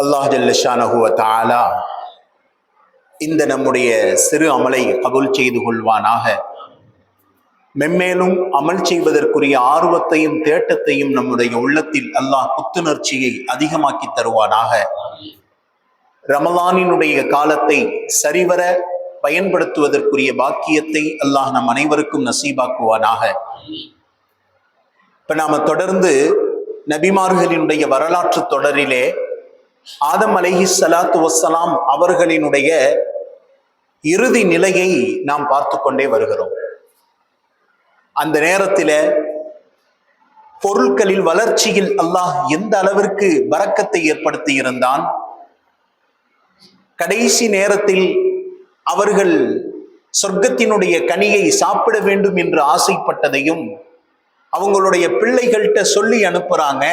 அல்லாஹ் ஜல்லஷானஹுவ தாலா இந்த நம்முடைய சிறு அமலை கபுல் செய்து கொள்வானாக. மென்மேலும் அமல் செய்வதற்குரிய ஆர்வத்தையும் தேட்டத்தையும் நம்முடைய உள்ளத்தில் அல்லாஹ் புத்துணர்ச்சியை அதிகமாக்கி தருவானாக. ரமலானினுடைய காலத்தை சரிவர பயன்படுத்துவதற்குரிய பாக்கியத்தை அல்லாஹ் நம் அனைவருக்கும் நசீபாக்குவானாக. இப்ப நாம தொடர்ந்து நபிமார்களினுடைய வரலாற்று தொடரிலே ஆதம் அலஹி சலாத்து வசலாம் அவர்களினுடைய இறுதி நிலையை நாம் பார்த்து கொண்டே வருகிறோம். அந்த நேரத்தில் பொருட்களில் வளர்ச்சியில் அல்லாஹ் எந்த அளவிற்கு பறக்கத்தை ஏற்படுத்தி இருந்தான்? கடைசி நேரத்தில் அவர்கள் சொர்க்கத்தினுடைய கனியை சாப்பிட வேண்டும் என்று ஆசைப்பட்டதையும் அவங்களுடைய பிள்ளைகள்கிட்ட சொல்லி அனுப்புறாங்க.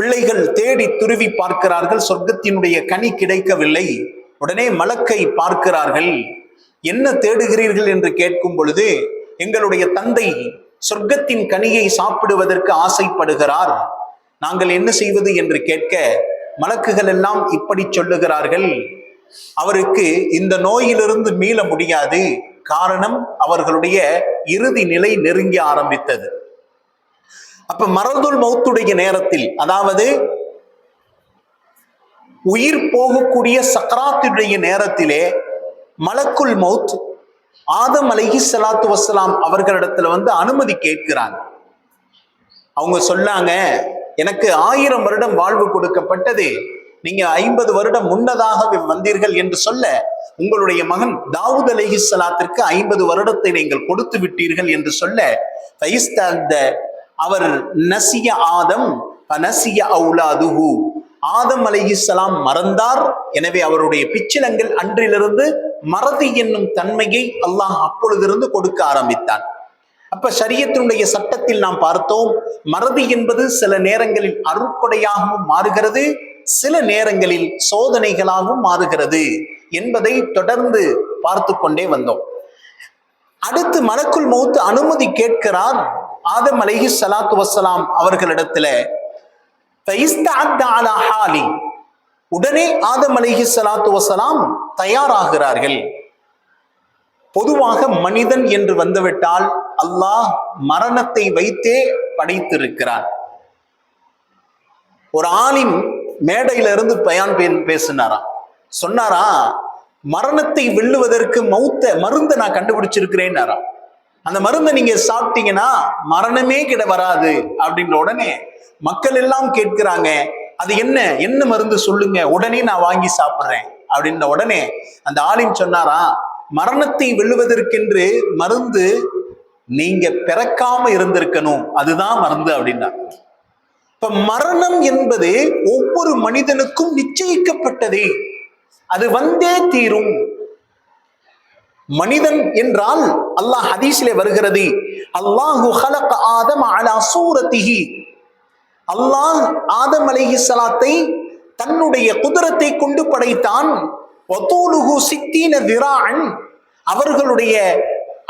பிள்ளைகள் தேடி துருவி பார்க்கிறார்கள். சொர்க்கத்தினுடைய கனி கிடைக்கவில்லை. உடனே மலக்கை பார்க்கிறார்கள். என்ன தேடுகிறீர்கள்? என்று கேட்கும் பொழுது எங்களுடைய தந்தை சொர்க்கத்தின் கனியை சாப்பிடுவதற்கு ஆசைப்படுகிறார். நாங்கள் என்ன செய்வது? என்று கேட்க மலக்குகள் எல்லாம் இப்படி சொல்லுகிறார்கள். அவருக்கு இந்த நோயிலிருந்து மீள முடியாது. காரணம் அவர்களுடைய இறுதி நிலை நெருங்கி ஆரம்பித்தது. அப்ப மரதுல் மௌத்துடைய நேரத்தில் அதாவது உயிர் போகக்கூடிய சக்கராத்துடைய நேரத்திலே மலக்குல் மௌத் ஆதம் அலைஹி சலாத்து வஸ்ஸலாம் அவர்களிடத்துல வந்து அனுமதி கேட்கிறாங்க. அவங்க சொன்னாங்க எனக்கு ஆயிரம் வருடம் வாழ்வு கொடுக்கப்பட்டது. நீங்க ஐம்பது வருடம் முன்னதாக வந்தீர்கள் என்று சொல்ல உங்களுடைய மகன் தாவூத் அலைஹி சலாத்திற்கு ஐம்பது வருடத்தை நீங்கள் கொடுத்து விட்டீர்கள் என்று சொல்ல ஃபைஸ்தந்த அவர் நசிய ஆதம் நசிய அவுலாதுஹு. ஆதம் அலையிஸ்லாம் மறந்தார். எனவே அவருடைய பிச்சிலங்கள் அன்றிலிருந்து மறதி என்னும் தன்மையை அல்லாஹ் அப்பொழுதிருந்து கொடுக்க ஆரம்பித்தான். அப்ப சரியத்தினுடைய சட்டத்தில் நாம் பார்த்தோம் மறதி என்பது சில நேரங்களில் அருட்கொடையாகவும் மாறுகிறது சில நேரங்களில் சோதனைகளாகவும் மாறுகிறது என்பதை தொடர்ந்து பார்த்து கொண்டே வந்தோம். அடுத்து மலக்குள் மௌத்து அனுமதி கேட்கிறார் ஆதம் அலைஹி சலாத்து வசலாம் அவர்களிடத்துல உடனே ஆதம் அலைஹி சலாத்து வசலாம் தயாராகிறார்கள். பொதுவாக மனிதன் என்று வந்துவிட்டால் அல்லாஹ் மரணத்தை வைத்தே படைத்திருக்கிறார் ஒரு ஆலிம் மேடையில இருந்து பயான் பேசினாரா? சொன்னாரா மரணத்தை வெல்லுவதற்கு மௌத்த மருந்தை நான் கண்டுபிடிச்சிருக்கிறேன்னாரா? அந்த மருந்தை நீங்க சாப்பிட்டீங்கன்னா மரணமே கிட வராது அப்படின்ற உடனே மக்கள் எல்லாம் கேட்கிறாங்க அது என்ன? என்ன மருந்து சொல்லுங்க? உடனே நான் வாங்கி சாப்பிட்றேன். அப்படின்ற உடனே அந்த ஆளின் சொன்னாரா மரணத்தை வெல்லுவதற்கென்று மருந்து நீங்க பிறக்காம இருந்திருக்கணும். அதுதான் மருந்து அப்படின்னா இப்ப மரணம் என்பது ஒவ்வொரு மனிதனுக்கும் நிச்சயிக்கப்பட்டதே. அது வந்தே தீரும். மனிதன் என்றால் அல்லாஹ் ஹதீஸிலே வருகிறது. அல்லாஹு ஹலக ஆதம் அலா சூரத்திஹி. அல்லாஹ் ஆதம் அலைஹி சலாத்தை தன்னுடைய குதிரத்தை கொண்டு படைத்தான். வதூலுஹு சித்தீன திரான் அவர்களுடைய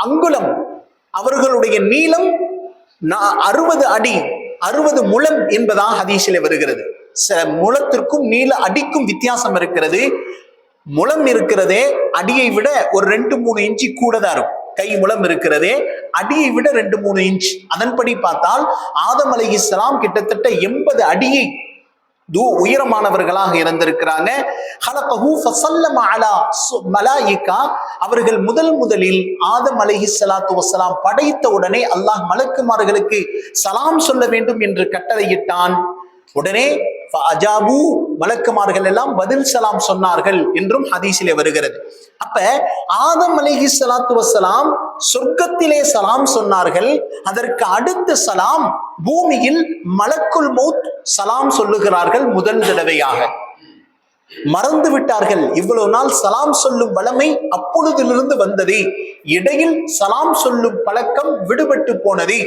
அங்குலம் அவர்களுடைய நீளம் அறுபது அடி அறுபது முழம் என்பதாக ஹதீஸிலே வருகிறது. சில முளத்திற்கும் நீள அடிக்கும் வித்தியாசம் இருக்கிறது. முளம் இருக்கிறதே அடியை விட ஒரு ரெண்டு மூணு இன்ச்சு கூட தான் இருக்கும். கை முளம் இருக்கிறதே அடியை விட ரெண்டு மூணு இன்ச் அதன்படி பார்த்தால் ஆதம் அலி இஸ்லாம் கிட்டத்தட்ட எண்பது அடியை தூ உயரமானவர்களாக இருந்திருக்கிறாங்க அவர்கள் முதல் முதலில் ஆதம் அலஹி சலாத்து வசலாம் படைத்த உடனே அல்லாஹ் மலக்குமார்களுக்கு சலாம் சொல்ல வேண்டும் என்று கட்டளையிட்டான். உடனே அஜாபு மலக்குமார்கள் எல்லாம் பதில் சலாம் சொன்னார்கள் என்றும் ஹதீஸிலே வருகிறது. அப்ப ஆதம் அலிஹி சலாத்து வசலாம் சொர்க்கத்திலே சலாம் சொன்னார்கள். அதற்கு அடுத்த சலாம் பூமியில் மலக்குல் மௌத் சலாம் சொல்லுகிறார்கள் முதல் தடவையாக. மறந்து விட்டார்கள். இவ்வளவு நாள் சலாம் சொல்லும் வளமை அப்பொழுதிலிருந்து வந்தது. இடையில் சலாம் சொல்லும் பழக்கம் விடுபட்டு போனது.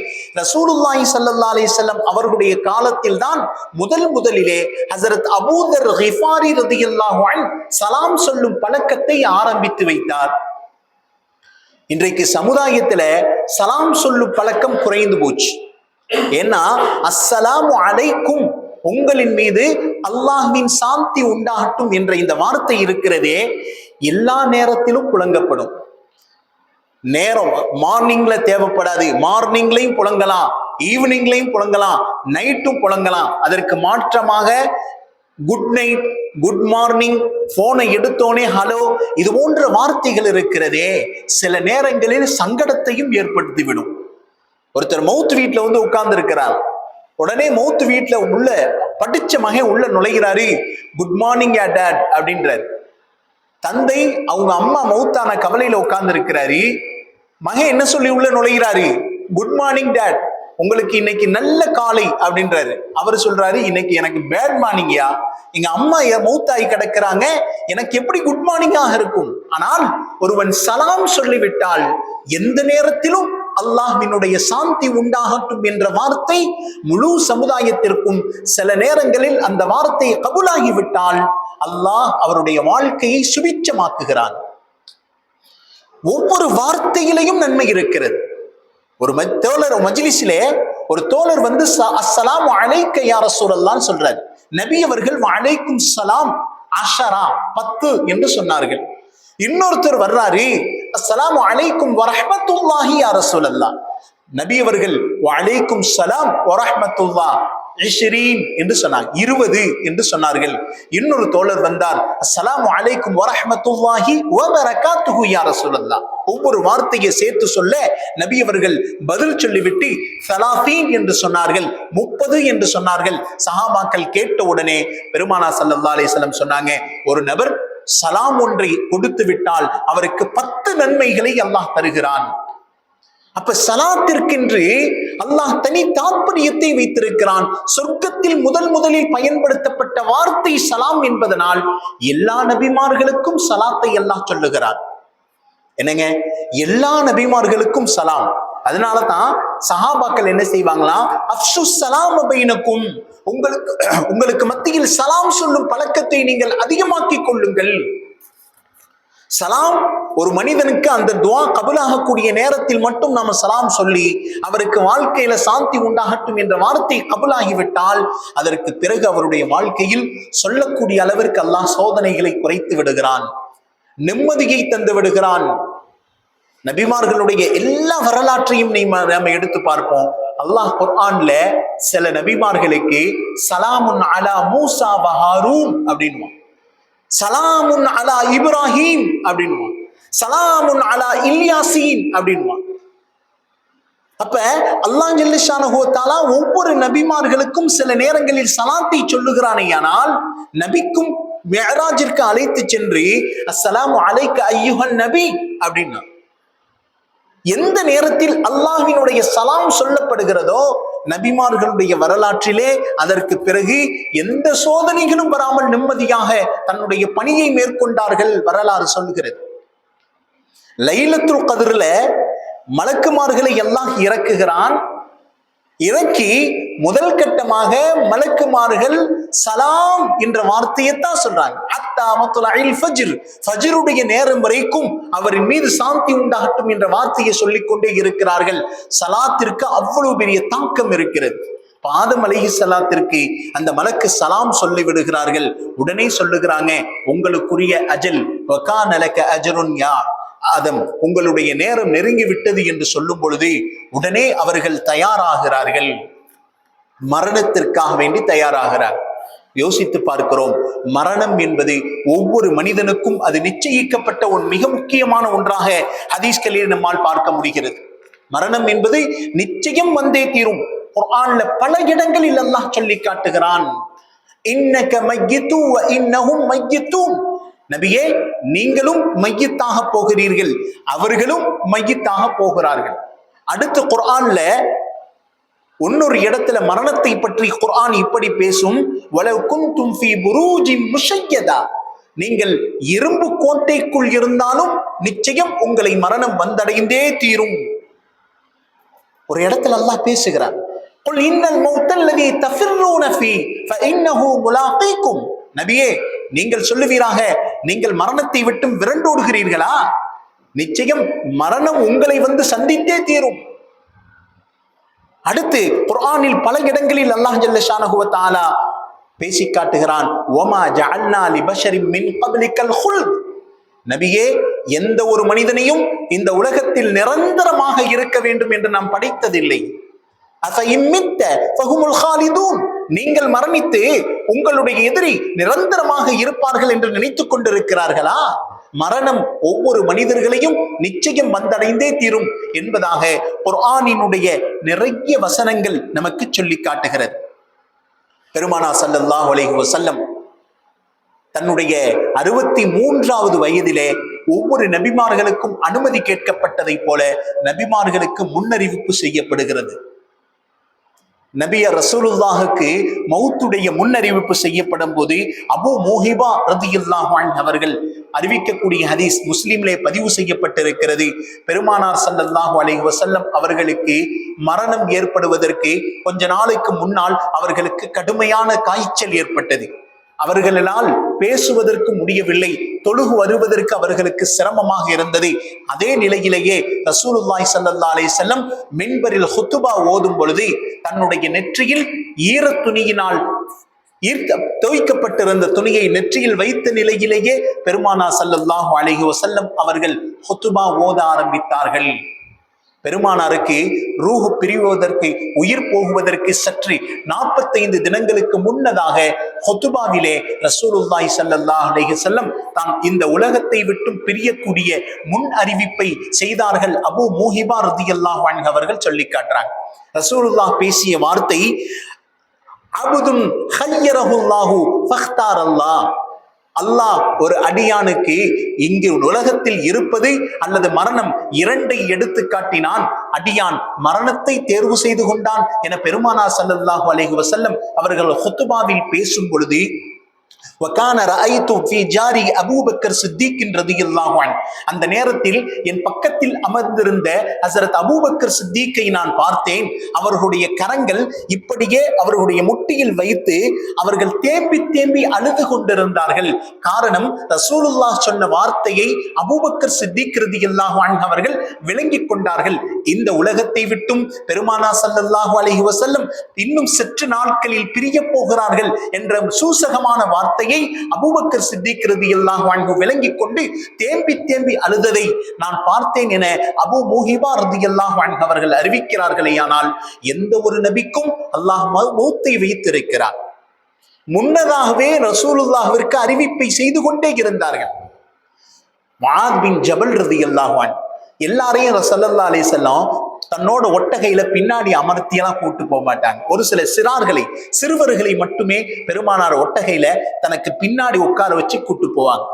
ரசூலுல்லாஹி சல்லா அலி செல்லம் அவர்களுடைய காலத்தில் தான் முதல் முதலிலே ஹசரத் அபூதர் ஹிஃபாரி ரதியல்லாஹ் சலாம் சொல்லும் பழக்கத்தை ஆரம்பித்து வைத்தார். இன்றைக்கு சமுதாயத்துல சலாம் சொல்லும் பழக்கம் குறைந்து போச்சு. ஏன்னா அஸ்ஸலாமு அலைக்கும் உங்களின் மீது அல்லாஹ்வின் சாந்தி உண்டாகட்டும் என்ற இந்த வார்த்தை இருக்கிறதே எல்லா நேரத்திலும் புழங்கப்படும். நேரம் மார்னிங்ல தேவைப்படாது. மார்னிங்லையும் புழங்கலாம் ஈவினிங்லையும் புழங்கலாம் நைட்டும் புழங்கலாம். அதற்கு மாற்றமாக குட் நைட் குட் மார்னிங் போனை எடுத்தோனே ஹலோ இது போன்ற வார்த்தைகள் இருக்கிறதே சில நேரங்களில் சங்கடத்தையும் ஏற்படுத்திவிடும். ஒருத்தர் மவுத் வீட்டில் வந்து உட்கார்ந்து இருக்கிறார் உடனே மௌத்து வீட்டில் உள்ள படிச்ச மகன் உள்ள நுழைகிறாரு. குட் மார்னிங் யா டேட் அப்படின்றார். தந்தை அவங்க அம்மா மௌத்தான கவலையில உட்கார்ந்து இருக்கிறாரு மகன் என்ன சொல்லி உள்ள நுழைகிறாரு? குட் மார்னிங் டேட் உங்களுக்கு இன்னைக்கு நல்ல காலை அப்படின்றாரு. அவர் சொல்றாரு இன்னைக்கு எனக்கு பேட் மார்னிங்யா எங்க அம்மா என் மௌத்தாகி கிடக்குறாங்க. எனக்கு எப்படி குட் மார்னிங்காக இருக்கும்? ஆனால் ஒருவன் சலாம் சொல்லிவிட்டால் எந்த நேரத்திலும் அல்லாஹ்வினுடைய சாந்தி உண்டாகட்டும் என்ற வார்த்தை முழு சமுதாயத்திற்கும் சில நேரங்களில் அந்த வார்த்தையை கபுலாகிவிட்டால் அல்லாஹ் அவருடைய வாழ்க்கையை சுபிச்சமாக்குகிறான் ஒவ்வொரு வார்த்தையிலையும் நன்மை இருக்கிறது. ஒரு தோழர் மஜ்லிஸிலே ஒரு தோழர் வந்து ச- அழைக்க யார யா ரசூலல்லான்னு சொல்றாரு. நபி அவர்கள் அழைக்கும் சலாம் அஷரா பத்து என்று சொன்னார்கள். இன்னொருத்தர் வர்றாரு. அஸ்லாம் அலைக்கும் வரஹமத்துல்லாஹி யா ரசூலல்லாஹ். நபி அவர்கள் அலைக்கும் சலாம் வரஹமத்துல்லா என்று சொன்னார். இருபது என்று சொன்னார்கள். இன்னொரு தோழர் வந்தார். அஸ்லாம் அலைக்கும் வரஹமத்துல்லாஹி வ பரகாத்துஹு யா ரசூலல்லாஹ். ஒவ்வொரு வார்த்தையை சேர்த்து சொல்ல நபி அவர்கள் பதில் சொல்லிவிட்டு சலாஃபீன் என்று சொன்னார்கள். முப்பது என்று சொன்னார்கள். சஹாபாக்கள் கேட்ட உடனே பெருமானா சல்லா அலிஸ்லம் சொன்னாங்க ஒரு நபர் சலாம் ஒன்றை கொடுத்து விட்டால் அவருக்கு பத்து நன்மைகளை அல்லாஹ் தருகிறான். அப்ப சலாத்திற்கென்று அல்லாஹ் தனி தாற்பயத்தை வைத்திருக்கிறான். சொர்க்கத்தில் முதல் முதலில் பயன்படுத்தப்பட்ட வார்த்தை சலாம் என்பதனால் எல்லா நபிமார்களுக்கும் சலாத்தை அல்லாஹ் சொல்லுகிறார். என்னங்க? எல்லா நபிமார்களுக்கும் சலாம். அதனாலதான் சஹாபாக்கள் என்ன செய்வாங்களா அப்சு சலாம் பைனக்கும். உங்களுக்கு உங்களுக்கு மத்தியில் சலாம் சொல்லும் பழக்கத்தை நீங்கள் அதிகமாக்கிக் கொள்ளுங்கள். சலாம் ஒரு மனிதனுக்கு அந்த துவா கபுலாகக்கூடிய நேரத்தில் மட்டும் நாம சலாம் சொல்லி அவருக்கு வாழ்க்கையில சாந்தி உண்டாகட்டும் என்ற வார்த்தை கபுலாகிவிட்டால் அதற்கு பிறகு அவருடைய வாழ்க்கையில் சொல்லக்கூடிய அளவிற்கு அல்லாஹ் சோதனைகளை குறைத்து விடுகிறான். நிம்மதியை தந்து விடுகிறான். நபிமார்களுடைய எல்லா வரலாற்றையும் நீ நாம எடுத்து பார்ப்போம். அல்லாஹ் குர்ஆன்ல சில நபிமார்களுக்கு சலாமுன் அலா மூசா வஹாரூன் அப்படின்வான் சலாமுன் அலா இப்ராஹிம் அப்படின்வான் சலாமுன் அலா இல்யாசீன் அப்படின்வான் அப்ப அல்லாஹ் ஜல்லிஷானஹு ஒவ்வொரு நபிமார்களுக்கும் சில நேரங்களில் சலாத்தை சொல்லுகிறானேயானால் நபிக்கும் மெஹராஜிற்கு அழைத்து சென்று அஸ்ஸலாமு அலைக்க ஐயுஹன் நபி அப்படின்னா. எந்த நேரத்தில் அல்லாஹினுடைய சலாம் சொல்லப்படுகிறதோ நபிமார்களுடைய வரலாற்றிலே அதற்கு பிறகு எந்த சோதனைகளும் வராமல் நிம்மதியாக தன்னுடைய பணியை மேற்கொண்டார்கள் வரலாறு சொல்கிறது லைலத்துல் கதிரில் மலக்குமார்களை எல்லாம் இறக்குகிறான். இறக்கி முதல் கட்டமாக மலக்குமார்கள் சலாம் என்ற வார்த்தையைத்தான் சொல்றாங்க. ஃபஜ்ருடைய நேரம் வரைக்கும் அவரின் மீது சாந்தி உண்டாகட்டும் என்ற வார்த்தையை சொல்லிக்கொண்டே இருக்கிறார்கள். சலாத்திற்கு அவ்வளவு பெரிய தாக்கம் இருக்கிறது. பாதம் அலைஹி சலாத்திற்கு அந்த மலக்கு சலாம் சொல்லி விடுகிறார்கள். உடனே சொல்லுகிறாங்க உங்களுக்குரிய அஜல் வகானலக அஜருன் யா ஆதம் உங்களுடைய நேரம் நெருங்கி விட்டது என்று சொல்லும் பொழுது உடனே அவர்கள் தயாராகிறார்கள். மரணத்திற்காக வேண்டி தயாராகிறார். யோசித்து பார்க்கிறோம். மரணம் என்பது ஒவ்வொரு மனிதனுக்கும் அது நிச்சயிக்கப்பட்ட ஒரு மிக முக்கியமான ஒன்றாக ஹதீஸ்களில் நம்மால் பார்க்க முடிகிறது. மரணம் என்பது நிச்சயம் வந்தே தீரும். குர்ஆன்ல பல இடங்களில் அல்லாஹ் சொல்லி காட்டுகிறான். இன்னக மையித்து இன்னகும் இன்னஹும் நபியே நீங்களும் மையத்தாக போகிறீர்கள் அவர்களும் மையத்தாக போகிறார்கள் அடுத்து குர்ஆன்ல இன்னொரு இடத்துல மரணத்தை பற்றி குர்ஆன் இப்படி பேசும் வலவ் குன்தும் ஃபீ புரூஜின் முஷையதா நீங்கள் இரும்பு கோட்டைக்குள் இருந்தாலும் நிச்சயம் உங்களை மரணம் வந்தடைந்தே தீரும் ஒரு இடத்துல அல்லாஹ் பேசுகிறார் قل إن الموت الذي تفرون فيه فإنه ملاقيكم நபியே நீங்கள் சொல்லுவீராக நீங்கள் மரணத்தை விட்டும் விரண்டோடுகிறீர்களா நிச்சயம் மரணம் உங்களை வந்து சந்தித்தே தீரும். அடுத்து குர்ஆனில் பல இடங்களில் அல்லாஹ் ஜல்ல ஷானஹு பேசி காட்டுகிறான் ஓமா ஜஅல்னா லிபஷரின் மின் கப்லிக்கல் ஹுல் நபியே எந்த ஒரு மனிதனையும் இந்த உலகத்தில் நிரந்தரமாக இருக்க வேண்டும் என்று நாம் படைத்ததில்லை. அஃபஇம்மித்த ஃபஹுமுல் ஹாலிதூன் நீங்கள் மரணித்து உங்களுடைய எதிரி நிரந்தரமாக இருப்பார்கள் என்று நினைத்துக் கொண்டிருக்கிறார்களா? மரணம் ஒவ்வொரு மனிதர்களையும் நிச்சயம் வந்தடைந்தே தீரும் என்பதாக குர்ஆனினுடைய நிறைய வசனங்கள் நமக்கு சொல்லி காட்டுகிறது. பெருமானா சல்லல்லாஹ் அலைஹி வசல்லம் தன்னுடைய அறுபத்தி மூன்றாவது வயதிலே ஒவ்வொரு நபிமார்களுக்கும் அனுமதி கேட்கப்பட்டதைப் போல நபிமார்களுக்கு முன்னறிவிப்பு செய்யப்படுகிறது. நபிய ரசூலுல்லாஹுக்கு மௌத்துடைய முன்னறிவிப்பு செய்யப்படும் போது அபு மோஹிபா ரதியுல்லாஹான் அவர்கள் அறிவிக்கக்கூடிய ஹதீஸ் முஸ்லீம்லே பதிவு செய்யப்பட்டிருக்கிறது. பெருமானார் சல்லல்லாஹு அலை வசல்லம் அவர்களுக்கு மரணம் ஏற்படுவதற்கு கொஞ்ச நாளுக்கு முன்னால் அவர்களுக்கு கடுமையான காய்ச்சல் ஏற்பட்டது. அவர்களால் பேசுவதற்கு முடியவில்லை தொழுகு வருவதற்கு அவர்களுக்கு சிரமமாக இருந்தது. அதே நிலையிலேயே ரசூலுல்லாய் சல்லா அலைஹி செல்லம் மின்பரில் ஹுத்துபா ஓதும் பொழுது தன்னுடைய நெற்றியில் ஈரத் துணியினால் ஈர்க்க துவைக்கப்பட்டிருந்த துணியை நெற்றியில் வைத்த நிலையிலேயே பெருமானா ஸல்லல்லாஹு அலைஹி செல்லம் அவர்கள் ஹுத்துபா ஓத ஆரம்பித்தார்கள். பெருமானாருக்கு ரூஹு பிரிவதற்கு உயிர் போகுவதற்கு சற்று நாற்பத்தைந்து தினங்களுக்கு முன்னதாக ஹொத்துபாவிலே ரசூலுல்லாய் சல்லல்லா அலைஹி தான் இந்த உலகத்தை விட்டும் பிரியக்கூடிய முன் அறிவிப்பை செய்தார்கள் அபு மூஹிபா ரதியல்லா அன்ஹு அவர்கள் சொல்லி காட்டுறாங்க. ரசூலுல்லா பேசிய வார்த்தை அபுதுன் ஹய்யரஹுல்லாஹு ஃபஹ்தார் அல்லாஹ் அல்லாஹ் ஒரு அடியானுக்கு இங்கு உலகத்தில் இருப்பது அல்லது மரணம் இரண்டை எடுத்து காட்டினான். அடியான் மரணத்தை தேர்வு செய்து கொண்டான் என பெருமானா ஸல்லல்லாஹு அலைஹி வசல்லம் அவர்கள் ஹுத்துபாவில் பேசும் பொழுது ஜாரி அபூபக்கர் அந்த நேரத்தில் என் பக்கத்தில் அமர்ந்திருந்த ஹசரத் அபூபக்கர் சித்திக்கை நான் பார்த்தேன். அவர்களுடைய கரங்கள் இப்படியே அவர்களுடைய முட்டியில் வைத்து அவர்கள் தேம்பி தேம்பி அழுது கொண்டிருந்தார்கள். காரணம் ரசூலுல்லாஹ் சொன்ன வார்த்தையை அபூபக்கர் சித்திக் ரலியல்லாஹு அவர்கள் விளங்கிக் கொண்டார்கள். இந்த உலகத்தை விட்டும் பெருமானா சல்லல்லாஹு அலஹி வசல்லம் இன்னும் சற்று நாட்களில் பிரிய போகிறார்கள் என்ற சூசகமான வார்த்தையை அபூபக்கர் சித்திக்கிறது எல்லாம் அன்ஹு விளங்கிக் கொண்டு தேம்பி தேம்பி அழுததை நான் பார்த்தேன் என அபூ மூஹிபா எல்லாம் வாழ்ந்தவர்கள் அவர்கள் அறிவிக்கிறார்களேயானால் எந்த ஒரு நபிக்கும் அல்லாஹ் மௌத்தை வைத்திருக்கிறார். முன்னதாகவே ரசூலுல்லாஹிற்கு அறிவிப்பை செய்து கொண்டே இருந்தார்கள். மார்பின் ஜபல் ரலியல்லாஹு அன்ஹு எல்லாரையும் ஸல்லல்லாஹு அலி செல்லம் தன்னோட ஒட்டகையில பின்னாடி அமர்த்தியெல்லாம் கூட்டு போக மாட்டாங்க. ஒரு சில சிறார்களை சிறுவர்களை மட்டுமே பெருமானார் ஒட்டகையில தனக்கு பின்னாடி உட்கார வச்சு கூட்டு போவாங்க.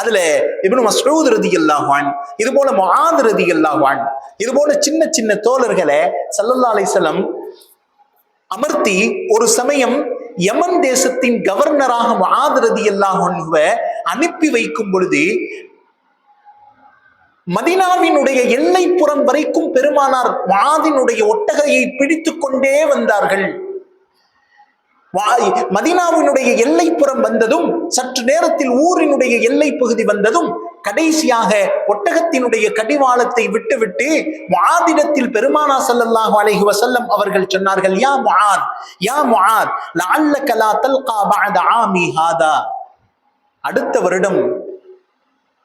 அதுல இவனு மஸ்ரூத் ரதி அல்லாஹான் இது போல முஆத் ரதி அல்லாஹான் இது போல சின்ன சின்ன தோழர்களை சல்லல்லா அலைஹி அமர்த்தி ஒரு சமயம் யமன் தேசத்தின் கவர்னராக முஆத் ரதி அன்ஹுவை அனுப்பி வைக்கும் பொழுது மதினாவினுடைய எல்லைப்புறம் வரைக்கும் பெருமானார் வாதினுடைய ஒட்டகையை பிடித்துக் கொண்டே வந்தார்கள் மதினாவினுடைய எல்லைப்புறம் வந்ததும் சற்று நேரத்தில் ஊரினுடைய எல்லை பகுதி வந்ததும் கடைசியாக ஒட்டகத்தினுடைய கடிவாளத்தை விட்டுவிட்டு வாதிடத்தில் பெருமானா ஸல்லல்லாஹு அலைஹி வசல்லம் அவர்கள் சொன்னார்கள் யா முஆத் யா முஆத் லஅல்லக கலா தல்கா பஅத ஆமி ஹாதா. அடுத்த வருடம்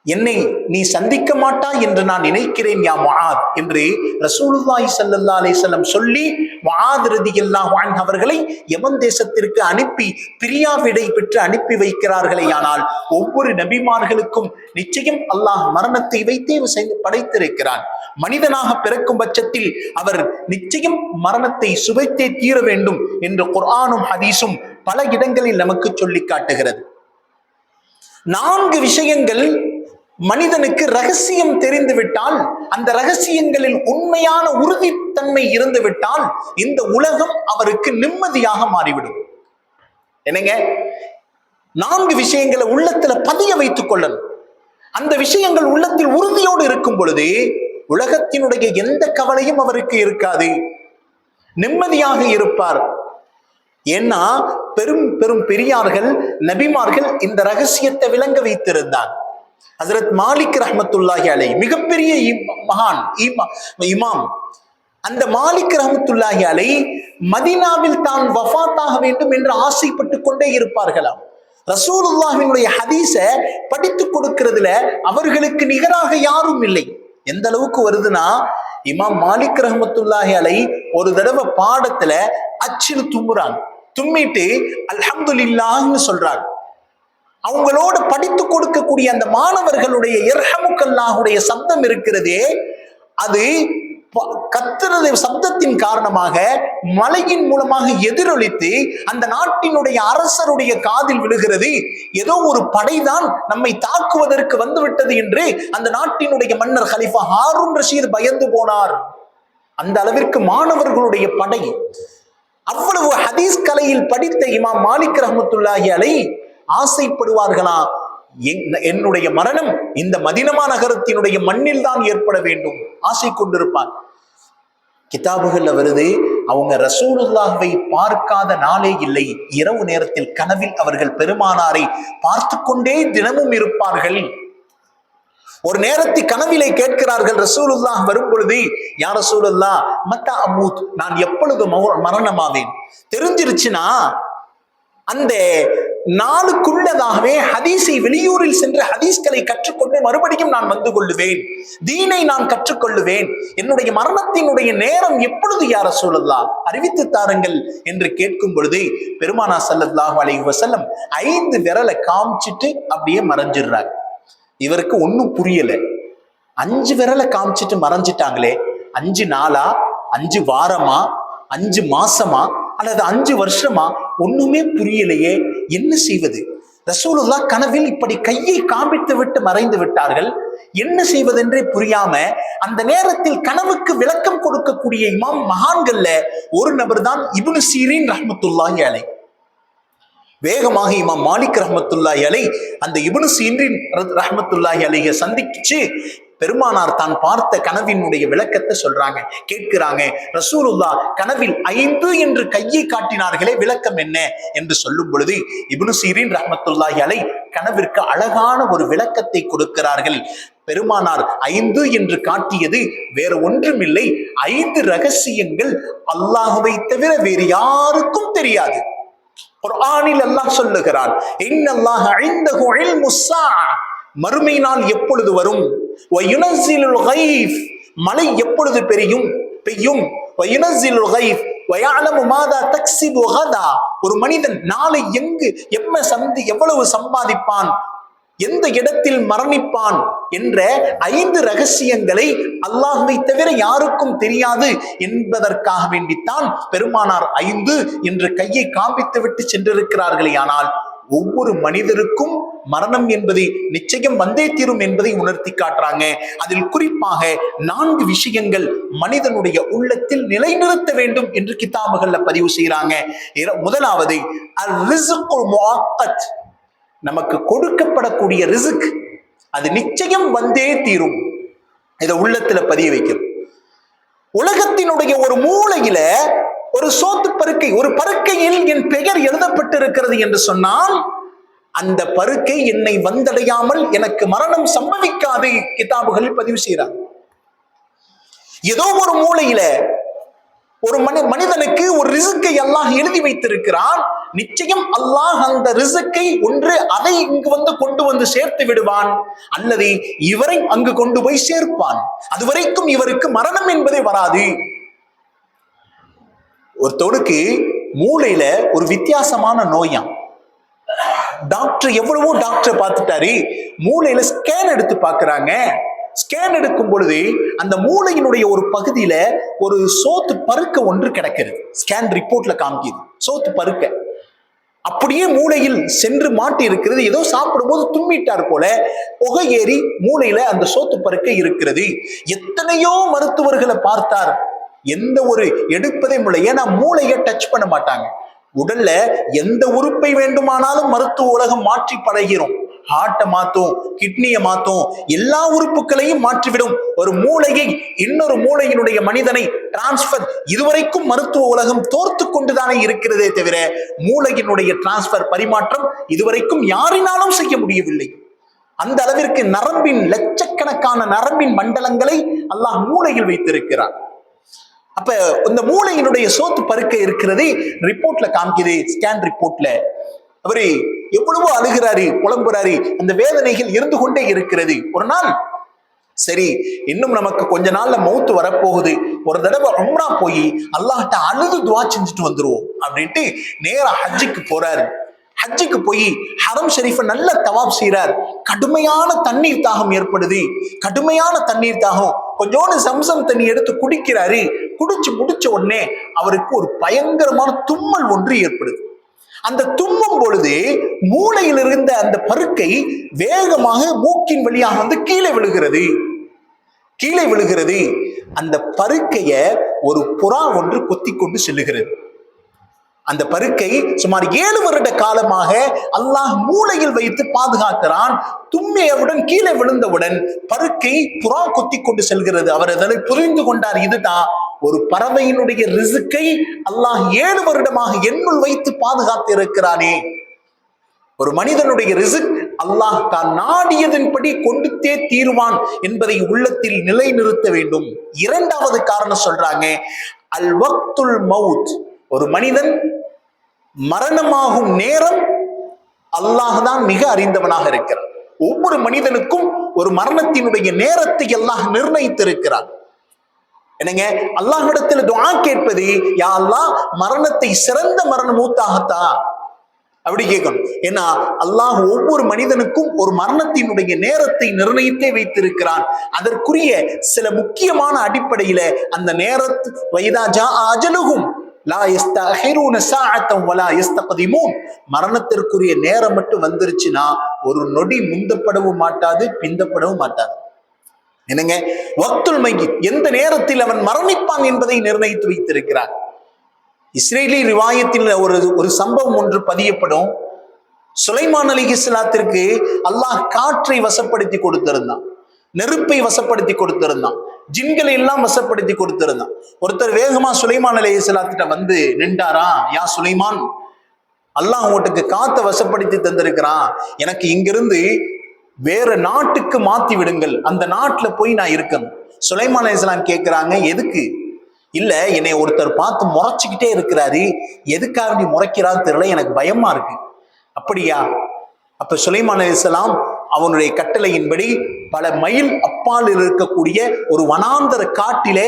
என்னை நீ சந்திக்க மாட்டாய் என்று நான் நினைக்கிறேன் யா முஆத் என்று ரசூலுல்லாஹி ஸல்லல்லாஹு அலிசல்லம் சொல்லி முஆத் ரலியல்லாஹு அன்ஹு அவர்களை யமன் தேசத்திற்கு அனுப்பி பிரியா விடை பெற்று அனுப்பி வைக்கிறார்களே. ஆனால் ஒவ்வொரு நபிமார்களுக்கும் நிச்சயம் அல்லாஹ் மரணத்தை வைத்தே செய்து படைத்திருக்கிறான். மனிதனாக பிறக்கும் பட்சத்தில் அவர் நிச்சயம் மரணத்தை சுவைத்தே தீர வேண்டும் என்று குர்ஆனும் ஹதீஸும் பல இடங்களில் நமக்கு சொல்லி காட்டுகிறது. நான்கு விஷயங்கள் மனிதனுக்கு ரகசியம் தெரிந்துவிட்டால் அந்த ரகசியங்களில் உண்மையான உறுதித்தன்மை இருந்துவிட்டால் இந்த உலகம் அவருக்கு நிம்மதியாக மாறிவிடும். என்னங்க? நான்கு விஷயங்களை உள்ளத்துல பதிய வைத்துக் கொள்ளணும். அந்த விஷயங்கள் உள்ளத்தில் உறுதியோடு இருக்கும் பொழுது உலகத்தினுடைய எந்த கவலையும் அவருக்கு இருக்காது. நிம்மதியாக இருப்பார். ஏன்னா பெரும் பெரும் பெரியார்கள் நபிமார்கள் இந்த ரகசியத்தை விளங்க வைத்திருந்தார். ஹசரத் மாலிக் ரஹமத்துல்லாஹி அலை மிகப்பெரிய இம்- மகான் இமாம். அந்த மாலிக் ரஹமத்துல்லாஹி அலை மதீனாவில் தான் வஃபாத்தாக வேண்டும் என்று ஆசைப்பட்டு கொண்டே இருப்பார்களாம். ரசூலுல்லாஹினுடைய ஹதீஸ படித்து கொடுக்கிறதுல அவர்களுக்கு நிகராக யாரும் இல்லை. எந்த அளவுக்கு வருதுன்னா இமாம் மாலிக் ரஹமத்துல்லாஹி அலை ஒரு தடவை பாடத்துல அச்சில் தும்புறாங்க தும்மிட்டு அல்ஹம்துலில்லாஹ்னு சொல்றாங்க. அவங்களோட படித்து கொடுக்கக்கூடிய அந்த மாணவர்களுடைய இர்ஹமுக்கல்லாஹுடைய சப்தம் இருக்கிறதே அது ப- கத்துறது சப்தத்தின் காரணமாக மலையின் மூலமாக எதிரொலித்து அந்த நாட்டினுடைய அரசருடைய காதில் விழுகிறது. ஏதோ ஒரு படைதான் நம்மை தாக்குவதற்கு வந்துவிட்டது என்று அந்த நாட்டினுடைய மன்னர் ஹலிஃபா ஹாரூன் ரஷீத் பயந்து போனார். அந்த அளவிற்கு மாணவர்களுடைய படை. அவ்வளவு ஹதீஸ் கலையில் படித்த இமாம் மாலிக் ரஹமத்துல்லாஹி அலை ஆசைப்படுவார்களா? என்- என்னுடைய மரணம் இந்த மதினமா நகரத்தினுடைய மண்ணில் தான் ஏற்பட வேண்டும். ஆசை கொண்டிருப்பார். கிதாபுகள்ல வருது அவங்க ரசூலுல்லாஹை பார்க்காத நாளே இல்லை. இரவு நேரத்தில் கனவில் அவர்கள் பெருமானாரை பார்த்து கொண்டே தினமும் இருப்பார்கள். ஒரு நேரத்தில் கனவிலே கேட்கிறார்கள் ரசூலுல்லாஹ் வரும் பொழுது யார் ரசூலுல்லா மத்தா அமூத் நான் எப்பொழுது மௌ- மரணமாவேன்? தெரிஞ்சிருச்சுன்னா அந்த நாளுக்குள்ளதாகவே ஹதீஸை வெளியூரில் சென்று ஹதீஸ்களை கற்றுக்கொண்டு மறுபடியும் நான் வந்து கொள்ளுவேன். தீனை நான் கற்றுக்கொள்ளுவேன். என்னுடைய மரணத்தினுடைய நேரம் எப்பொழுது யார சூழல்லா அறிவித்து தாருங்கள் என்று கேட்கும் பொழுது பெருமானா ஸல்லல்லாஹு அலைஹி வசல்லம் ஐந்து விரலை காமிச்சிட்டு அப்படியே மறைஞ்சிடுறார். இவருக்கு ஒன்றும் புரியல. அஞ்சு விரலை காமிச்சிட்டு மறைஞ்சிட்டாங்களே. அஞ்சு நாளா? அஞ்சு வாரமா? அஞ்சு மாசமா? அல்லது அஞ்சு வருஷமா? ஒண்ணுமே புரியலையே. என்ன செய்வது? ரசூலுல்லா கனவில் இப்படி கையை காமித்து விட்டு மறைந்து விட்டார்கள். என்ன செய்வதென்றே புரியாம அந்த நேரத்தில் கனவுக்கு விளக்கம் கொடுக்கக்கூடிய இமாம் மகான்கள்ல ஒரு நபர் தான் இபுனு சீரின் ரஹ்மத்துல்லாஹி அலை. வேகமாக இமாம் மாலிக் ரஹமத்துல்லா அலை அந்த இபுனு சீரின் ரஹ்மத்துல்லாஹி அலையை சந்திச்சு பெருமானார் தான் பார்த்த கனவினுடைய விளக்கத்தை சொல்றாங்க கேட்கிறாங்க. ரசூலுல்லா கனவில் ஐந்து என்று கையை காட்டினார்களே விளக்கம் என்ன? என்று சொல்லும் பொழுது இபுனு சீரின் ரஹமத்துல்லாஹி அலை கனவிற்கு அழகான ஒரு விளக்கத்தை கொடுக்கிறார்கள். பெருமானார் ஐந்து என்று காட்டியது வேற ஒன்றுமில்லை. ஐந்து ரகசியங்கள் அல்லாஹுவை தவிர வேறு யாருக்கும் தெரியாது. குர்ஆனில் அல்லாஹ் சொல்லுகிறான் இன்னல்லாஹ இன்தஹு இல்முஸ் ஸாஅ. மறுமை நாள் எப்பொழுது வரும்? மழை எப்பொழுது பெரியும்? பெய்யும். மாதா ஒரு மனிதன் நாளை எங்கு எம்ம சந்தி எவ்வளவு சம்பாதிப்பான்? எந்த இடத்தில் மரணிப்பான்? என்ற ஐந்து ரகசியங்களை அல்லாஹுவை தவிர யாருக்கும் தெரியாது என்பதற்காக வேண்டித்தான் பெருமானார் ஐந்து என்று கையை காண்பித்து விட்டு சென்றிருக்கிறார்களே ஆனால் ஒவ்வொரு மனிதருக்கும் மரணம் என்பது நிச்சயம் வந்தே தீரும் என்பதை உணர்த்தி காட்டுறாங்க. அதில் குறிப்பாக நான்கு விஷயங்கள் மனிதனுடைய உள்ளத்தில் நிலைநிறுத்த வேண்டும் என்று கித்தாபுகள்ல பதிவு செய்யறாங்க முதலாவது நமக்கு கொடுக்கப்படக்கூடிய ரிசுக் அது நிச்சயம் வந்தே தீரும். இதை உள்ளத்துல பதிய வைக்கும். உலகத்தினுடைய ஒரு மூளையில ஒரு சோத்து பருக்கை ஒரு பருக்கையில் என் பெயர் எழுதப்பட்டிருக்கிறது என்று சொன்னால் அந்த பருக்கை என்னை வந்தடையாமல் எனக்கு மரணம் சம்பவிக்காது கிதாபுகளில் பதிவு செய்கிறார். ஏதோ ஒரு மூலையில ஒரு மனி மனிதனுக்கு ஒரு ரிசுக்கை அல்லாஹ் எழுதி வைத்திருக்கிறான். நிச்சயம் அல்லாஹ் அந்த ரிசுக்கை ஒன்று அதை இங்கு வந்து கொண்டு வந்து சேர்த்து விடுவான். அல்லது இவரை அங்கு கொண்டு போய் சேர்ப்பான். அதுவரைக்கும் இவருக்கு மரணம் என்பதே வராது. ஒருத்தவனுக்கு மூளையில ஒரு வித்தியாசமான நோயாம். டாக்டர் எவ்வளவோ டாக்டரை பார்த்துட்டாரு. மூளையில ஸ்கேன் எடுத்து பாக்குறாங்க ஸ்கேன் எடுக்கும் பொழுது அந்த மூளையினுடைய ஒரு பகுதியில ஒரு சோத்து பருக்க ஒன்று கிடக்கிறது. ஸ்கேன் ரிப்போர்ட்ல காமிக்குது. சோத்து பருக்க. அப்படியே மூளையில் சென்று மாட்டி இருக்கிறது. ஏதோ சாப்பிடும்போது தும்மிட்டார் போல புகை ஏறி மூளையில அந்த சோத்து பருக்க இருக்கிறது. எத்தனையோ மருத்துவர்களை பார்த்தார். எந்த ஒரு எடுப்பதே முடியல. ஏன்னா மூளையை டச் பண்ண மாட்டாங்க. உடல்ல எந்த உறுப்பை வேண்டுமானாலும் மருத்துவ உலகம் மாற்றி பழகிறோம். ஹார்ட்டை மாத்தும் கிட்னியை மாத்தும் எல்லா உறுப்புகளையும் மாற்றிவிடும். ஒரு மூளையை இன்னொரு மூளையினுடைய மனிதனை டிரான்ஸ்பர் இதுவரைக்கும் மருத்துவ உலகம் தோர்த்து கொண்டுதானே இருக்கிறதே தவிர மூளையினுடைய டிரான்ஸ்பர் பரிமாற்றம் இதுவரைக்கும் யாரினாலும் செய்ய முடியவில்லை. அந்த அளவிற்கு நரம்பின் லட்சக்கணக்கான நரம்பின் மண்டலங்களை அல்லாஹ் மூளையில் வைத்திருக்கிறார் அப்ப இந்த மூளையினுடைய சோத்து பருக்க இருக்கிறதே ரிப்போர்ட்ல காமிக்குது ஸ்கேன் ரிப்போர்ட்ல அவரு எவ்வளவோ அழுகிறாரு புலம்புறாரு அந்த வேதனைகள் இருந்து கொண்டே இருக்கிறது. ஒரு நாள் சரி இன்னும் நமக்கு கொஞ்ச நாள்ல மௌத்து வரப்போகுது. ஒரு தடவை உம்ரா போய் அல்லாஹ்ட்ட அழுது துவா செஞ்சுட்டு வந்துருவோம் அப்படின்ட்டு நேரா ஹஜ்ஜுக்கு போறாரு. ஹஜ்ஜுக்கு போய் ஹரம் ஷெரீஃபை நல்ல தவாப் செய்கிறார் கடுமையான தண்ணீர் தாகம் ஏற்படுது. கடுமையான தண்ணீர் தாகம். கொஞ்சோண்டு சம்சம் தண்ணி எடுத்து குடிக்கிறாரு. குடிச்சு முடிச்ச உடனே அவருக்கு ஒரு பயங்கரமான தும்மல் ஒன்று ஏற்படுது. அந்த தும்மும் பொழுது மூளையில் இருந்த அந்த பருக்கை வேகமாக மூக்கின் வழியாக வந்து கீழே விழுகிறது. கீழே விழுகிறது. அந்த பருக்கைய ஒரு புறா ஒன்று கொத்தி கொண்டு செல்லுகிறது. அந்த பருக்கை சுமார் ஏழு வருட காலமாக அல்லாஹ் மூளையில் வைத்து பாதுகாக்கிறான். தும்மியவுடன் கீழே விழுந்தவுடன் பருக்கை புறா கொத்தி கொண்டு செல்கிறது. அவர் அதனை புரிந்து கொண்டார் இதுதான் ஒரு பறவையினுடைய ரிசுக்கை அல்லாஹ் ஏழு வருடமாக என்னுள் வைத்து பாதுகாத்து இருக்கிறானே. ஒரு மனிதனுடைய ரிசுக் அல்லாஹ் தான் நாடியதன்படி கொண்டுத்தே தீருவான் என்பதை உள்ளத்தில் நிலைநிறுத்த வேண்டும். இரண்டாவது காரணம் சொல்றாங்க அல் வக்துல் மவுத். ஒரு மனிதன் மரணமாகும் நேரம் அல்லாஹ் தான் மிக அறிந்தவனாக இருக்கிறான். ஒவ்வொரு மனிதனுக்கும் ஒரு மரணத்தினுடைய நேரத்தை அல்லாஹ் நிர்ணயித்திருக்கிறான். என்னங்க? அல்லாஹிடத்தில் துவா கேட்பது யா அல்லாஹ் மரணத்தை சிறந்த மரண மூத்தாகத்தா? அப்படி கேட்கணும். ஏன்னா அல்லாஹ் ஒவ்வொரு மனிதனுக்கும் ஒரு மரணத்தினுடைய நேரத்தை நிர்ணயித்தே வைத்திருக்கிறான். அதற்குரிய சில முக்கியமான அடிப்படையில அந்த நேரத்து வைதாஜா அஜலுகும் லா மரணத்திற்குரிய நேரம் மட்டும் வந்துருச்சுன்னா ஒரு நொடி முந்தப்படவும் மாட்டாது பிந்தப்படவும் மாட்டாது. என்னங்க? வக்துல் மையித். எந்த நேரத்தில் அவன் மரணிப்பான் என்பதை நிர்ணயித்து வைத்திருக்கிறார் இஸ்ரேலி ரிவாயத்தில் ஒரு ஒரு சம்பவம் ஒன்று பதியப்படும். சுலைமான் அலி இஸ்லாத்திற்கு அல்லாஹ் காற்றை வசப்படுத்தி கொடுத்திருந்தான். நெருப்பை வசப்படுத்தி கொடுத்திருந்தான். ஜின்களை எல்லாம் வசப்படுத்தி கொடுத்திருந்தான். ஒருத்தர் வேகமா சுலைமான் அலி இஸ்லாத்திட்ட வந்து நின்றாரா? யா சுலைமான் அல்லாஹ் உங்களுக்கு காத்த வசப்படுத்தி தந்திருக்கிறான். எனக்கு இங்கிருந்து வேற நாட்டுக்கு மாத்தி விடுங்கள். அந்த நாட்டுல போய் நான் இருக்கணும். சுலைமான் அலி இஸ்லாம் கேட்கிறாங்க எதுக்கு? இல்ல என்னை ஒருத்தர் பார்த்து முறைச்சுக்கிட்டே இருக்கிறாரு. எதுக்காக நீ முறைக்கிறான்னு தெரியல எனக்கு பயமா இருக்கு. அப்படியா? அப்ப சுலைமான் அலிஸ்லாம் அவனுடைய கட்டளையின்படி பல மைல் அப்பால் இருக்கக்கூடிய ஒரு வனாந்தர காட்டிலே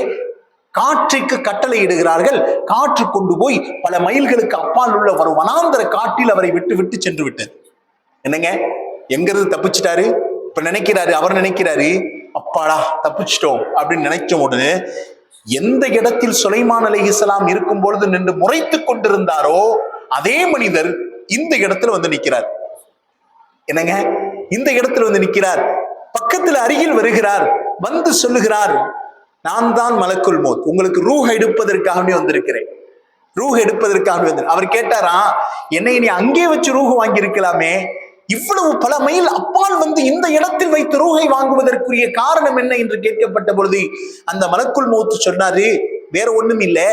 காற்றுக்கு கட்டளை இடுகிறார்கள் காற்று கொண்டு போய் பல மைல்களுக்கு அப்பால் உள்ள ஒரு வனாந்தர காட்டில் அவரை விட்டு விட்டு சென்று விட்டது என்னங்க? எங்கிருந்து தப்பிச்சிட்டாரு? இப்ப நினைக்கிறாரு அவர் நினைக்கிறாரு அப்பாடா தப்பிச்சிட்டோம் அப்படின்னு நினைச்ச உடனே எந்த இடத்தில் சுலைமான் அலைஹிஸ்ஸலாம் இருக்கும் பொழுது நின்று முறைத்துக் கொண்டிருந்தாரோ அதே மனிதர் இந்த இடத்துல வந்து நிற்கிறார். என்னங்க? இந்த இடத்துல வந்து நிற்கிறார். பக்கத்துல அருகில் வருகிறார் வந்து சொல்லுகிறார் நான் தான் மலக்குள் மோத். உங்களுக்கு ரூஹ் எடுப்பதற்காகவே வந்திருக்கிறேன். ரூஹ் எடுப்பதற்காக வந்து அவர் கேட்டாரா என்னை நீ அங்கே வச்சு ரூஹ் வாங்கியிருக்கலாமே? இவ்வளவு பல மைல் அப்பால் வந்து இந்த இடத்தில் வைத்து ரூஹை வாங்குவதற்குரிய காரணம் என்ன? என்று கேட்கப்பட்ட பொழுது அந்த மலக்குள் மூத்து சொன்னாரு வேற ஒண்ணும் இல்லை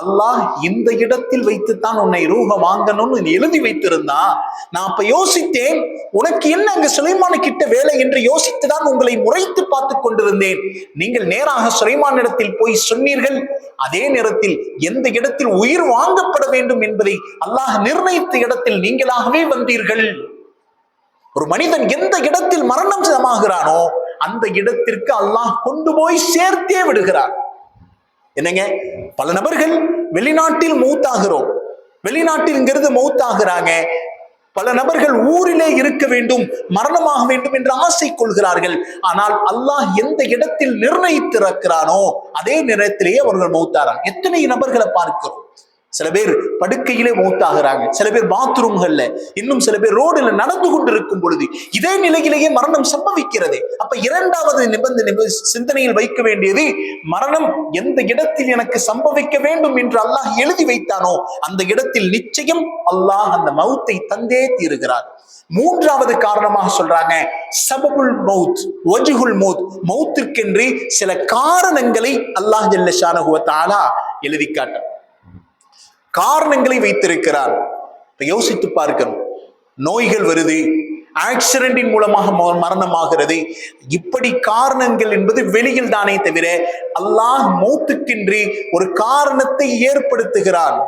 அல்லாஹ் இந்த இடத்தில் வைத்துத்தான் உன்னை ரூக வாங்கணும்னு நீ எழுதி வைத்திருந்தான் நான் அப்ப யோசித்தேன் உனக்கு என்ன அங்க சுலைமான கிட்ட வேலை என்று யோசித்துதான் உங்களை முறைத்து பார்த்து கொண்டிருந்தேன். நீங்கள் நேராக சுலைமானிடத்தில் போய் சொன்னீர்கள் அதே நேரத்தில் எந்த இடத்தில் உயிர் வாங்கப்பட வேண்டும் என்பதை அல்லாஹ் நிர்ணயித்த இடத்தில் நீங்களாகவே வந்தீர்கள். ஒரு மனிதன் எந்த இடத்தில் மரணம் சமாகிறானோ அந்த இடத்திற்கு அல்லாஹ் கொண்டு போய் சேர்த்தே விடுகிறார் என்னங்க? பல நபர்கள் வெளிநாட்டில் மௌத்தாகிறோம். இங்கிருந்து மௌத்தாகிறாங்க. பல நபர்கள் ஊரிலே இருக்க வேண்டும் மரணமாக வேண்டும் என்று ஆசை கொள்கிறார்கள். ஆனால் அல்லாஹ் எந்த இடத்தில் நிர்ணயித்திருக்கிறானோ அதே நேரத்திலேயே அவர்கள் மௌத்தாராங்க எத்தனை நபர்களை பார்க்கிறோம்? சில பேர் படுக்கையிலே மௌத்தாகிறாங்க. சில பேர் பாத்ரூம்கள்ல இன்னும் சில பேர் ரோடுல நடந்து கொண்டிருக்கும் பொழுது இதே நிலையிலேயே மரணம் சம்பவிக்கிறது. அப்ப இரண்டாவது நிபந்தனை சிந்தனையில் வைக்க வேண்டியது மரணம் எந்த இடத்தில் எனக்கு சம்பவிக்க வேண்டும் என்று அல்லாஹ் எழுதி வைத்தானோ அந்த இடத்தில் நிச்சயம் அல்லாஹ் அந்த மௌத்தை தந்தே தீருகிறார். மூன்றாவது காரணமாக சொல்றாங்க சபபுல் மவுத் ஒஜுகுல் மவுத் மவுத்திற்கென்று சில காரணங்களை அல்லாஹ் ஜல்லஷானகுவத்தாலா எழுதி காட்டும் காரணங்களை வைத்திருக்கிறார். இப்போ யோசித்து பார்க்கணும். நோய்கள் வருது ஆக்சிடென்டின் மூலமாக மரணமாகிறது. இப்படி காரணங்கள் என்பது வெளியில் தானே தவிர அல்லாஹ் மூத்துக்கின்றி ஒரு காரணத்தை ஏற்படுத்துகிறான்.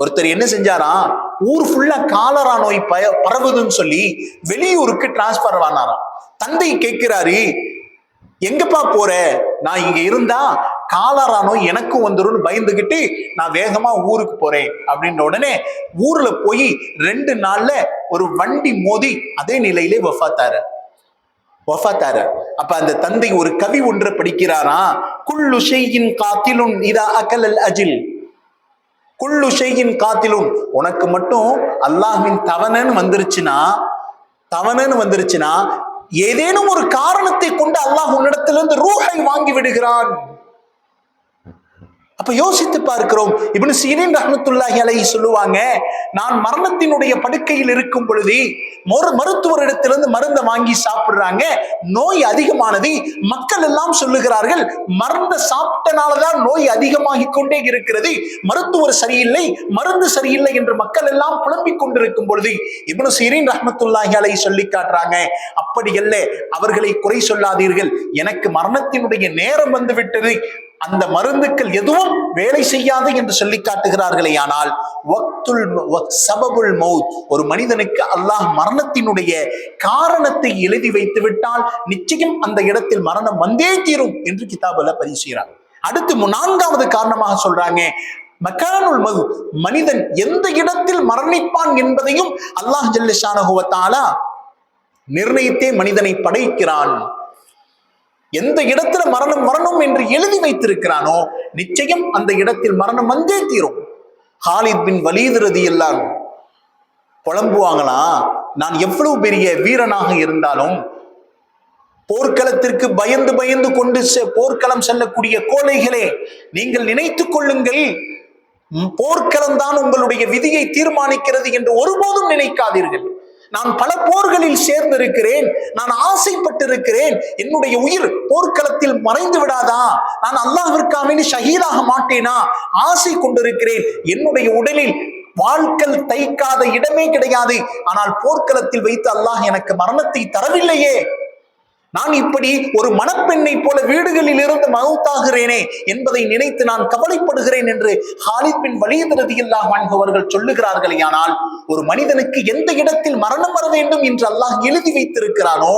ஒருத்தர் என்ன செஞ்சாராம் ஊர் ஃபுல்லா காலரா நோய் பய பரவுதுன்னு சொல்லி வெளியூருக்கு டிரான்ஸ்பர் ஆனாராம் தந்தை கேட்கிறாரு எங்கப்பா போற? நான் இங்க இருந்தா காலரா நோய் எனக்கும் வந்துரும்னு பயந்துகிட்டு நான் வேகமா ஊருக்கு போறேன் அப்படின்ற உடனே ஊர்ல போய் ரெண்டு நாள்ல ஒரு வண்டி மோதி அதே நிலையிலே வஃத்தாரு. வஃபாத்தாரு அப்ப அந்த தந்தை ஒரு கவி ஒன்று படிக்கிறாரா? குல்லு செய்யின் காத்திலும் இதா அகலல் அஜில். குள்ளு செய்யின் காத்திலும். உனக்கு மட்டும் அல்லாஹ்வின் தவணன்னு வந்துருச்சுன்னா? தவணன்னு வந்துருச்சுன்னா ஏதேனும் ஒரு காரணத்தை கொண்டு அல்லாஹ் உன்னிடத்திலிருந்து ரூஹை வாங்கி விடுகிறான். அப்ப யோசித்து பார்க்கிறோம். இப்னு சீரின் ரஹமத்துல்லாஹி அலைஹி சொல்லுவாங்க நான் மரணத்தினுடைய படுக்கையில் இருக்கும் பொழுது மரு மருத்துவரிடத்திலிருந்து மருந்தை வாங்கி சாப்பிடுறாங்க. நோய் அதிகமானது. மக்கள் எல்லாம் சொல்லுகிறார்கள் மருந்தை சாப்பிட்டனாலதான் நோய் அதிகமாகி கொண்டே இருக்கிறது. மருத்துவர் சரியில்லை மருந்து சரியில்லை என்று மக்கள் எல்லாம் புலம்பிக் கொண்டிருக்கும் பொழுது இப்னு சீரின் ரஹமத்துல்லாஹி அலைஹி சொல்லி காட்டுறாங்க அப்படி அல்ல அவர்களை குறை சொல்லாதீர்கள். எனக்கு மரணத்தினுடைய நேரம் வந்துவிட்டது அந்த மருந்துக்கள் எதுவும் வேலை செய்யாது என்று சொல்லி காட்டுகிறார்களே ஆனால் வக்துல் சபபுல் மௌத் ஒரு மனிதனுக்கு அல்லாஹ் மரணத்தினுடைய காரணத்தை எழுதி வைத்து விட்டால் நிச்சயம் அந்த இடத்தில் மரணம் வந்தே தீரும் என்று கிதாபில் பதிவு செய்கிறார் அடுத்து நான்காவது காரணமாக சொல்றாங்க மக்கானுல் மது மனிதன் எந்த இடத்தில் மரணிப்பான் என்பதையும் அல்லாஹ் ஜல்லஷானஹுவத்தாலா நிர்ணயித்தே மனிதனை படைக்கிறான். எந்த இடத்துல மரணம் மரணம் என்று எழுதி வைத்திருக்கிறானோ நிச்சயம் அந்த இடத்தில் மரணம் வந்தே தீரும். ஹாலித் பின் வலீத் எல்லாம் புலம்புவாங்களா நான் எவ்வளவு பெரிய வீரனாக இருந்தாலும் போர்க்களத்திற்கு பயந்து பயந்து கொண்டு செ- போர்க்களம் செல்லக்கூடிய கோழைகளே நீங்கள் நினைத்துக் கொள்ளுங்கள் போர்க்களம் தான் உங்களுடைய விதியை தீர்மானிக்கிறது என்று ஒருபோதும் நினைக்காதீர்கள். நான் பல போர்களில் சேர்ந்திருக்கிறேன். நான் ஆசைப்பட்டிருக்கிறேன். என்னுடைய உயிர் போர்க்களத்தில் மறைந்து விடாதா? நான் அல்லாஹ்விற்காக ஷஹீதாக மாட்டேனா? ஆசை கொண்டிருக்கிறேன். என்னுடைய உடலில் வாழ்க்கல் தைக்காத இடமே கிடையாது. ஆனால் போர்க்களத்தில் வைத்து அல்லாஹ் எனக்கு மரணத்தை தரவில்லையே. நான் இப்படி ஒரு மணப்பெண்ணை போல வீடுகளில் இருந்து மவுத்தாகிறேனே என்பதை நினைத்து நான் கவலைப்படுகிறேன் என்று ஹாலித் பின் வலியத் அவர்கள் சொல்லுகிறார்களே ஆனால் ஒரு மனிதனுக்கு எந்த இடத்தில் மரணம் வர வேண்டும் என்று அல்லாஹ் எழுதி வைத்திருக்கிறானோ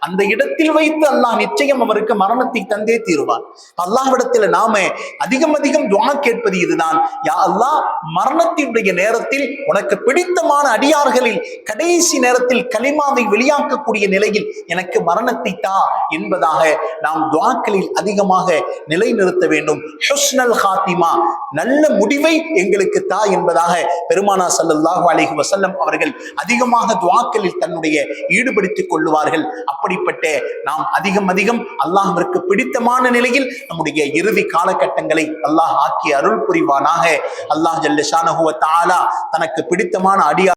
அந்த இடத்தில் வைத்து அல்லாஹ் நிச்சயம் அவருக்கு மரணத்தை தந்தே தீருவான். அல்லாஹ்விடத்தில் நாம அதிகம் அதிகம் துவா கேட்பது இதுதான். யா அல்லாஹ் மரணத்தினுடைய நேரத்தில் உனக்கு பிடித்தமான அடியார்களில் கடைசி நேரத்தில் கலிமாவை வெளியாக்கக்கூடிய நிலையில் எனக்கு மரணத்தை தா என்பதாக நாம் துவாக்களில் அதிகமாக நிலைநிறுத்த வேண்டும். ஹுஸ்னல் ஹாத்திமா நல்ல முடிவை எங்களுக்கு தா என்பதாக பெருமானா ஸல்லல்லாஹு அலிஹி வசல்லம் அவர்கள் அதிகமாக துவாக்களில் தன்னுடைய ஈடுபடுத்திக் கொள்ளுவார்கள். அப்படிப்பட்ட நாம் அதிகம் அதிகம் அல்லாஹ்விற்கு பிடித்தமான நிலையில் நம்முடைய இறுதி காலகட்டங்களை அல்லாஹ் ஆக்கி அருள் புரிவானாக. அல்லாஹ் ஜல்ல ஷானஹு வ தனக்கு பிடித்தமான அடியார்